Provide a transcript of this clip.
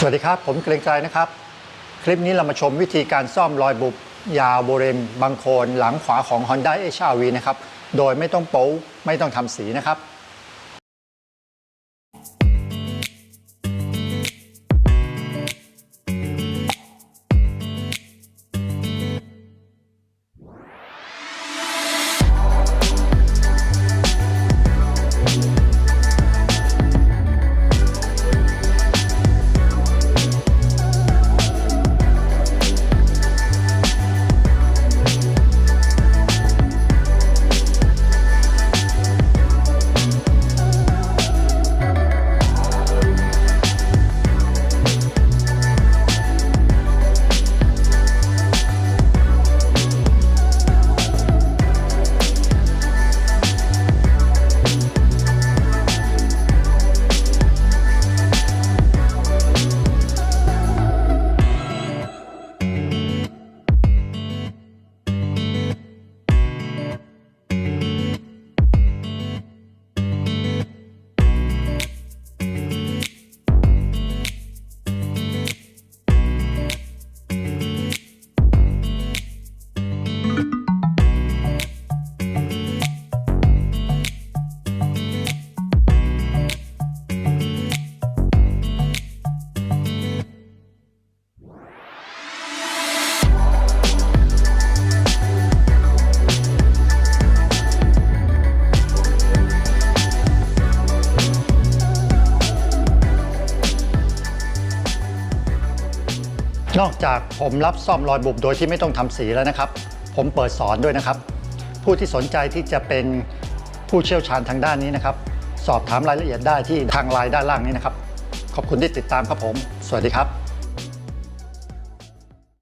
สวัสดีครับ ผมเกรงใจนะครับ คลิปนี้เรามาชมวิธีการซ่อมรอยบุบยาวบริเวณบังโคนหลังขวาของ Honda HR-V นะครับ โดยไม่ต้องโป๊ไม่ต้องทำสีนะครับ นอกจากผมรับซ่อมรอยบุบโดยที่ไม่ต้องทำสีแล้วนะครับ ผมเปิดสอนด้วยนะครับ ผู้ที่สนใจที่จะเป็นผู้เชี่ยวชาญทางด้านนี้นะครับ สอบถามรายละเอียดได้ที่ทางไลน์ด้านล่างนี้นะครับ ขอบคุณที่ติดตามครับผม สวัสดีครับ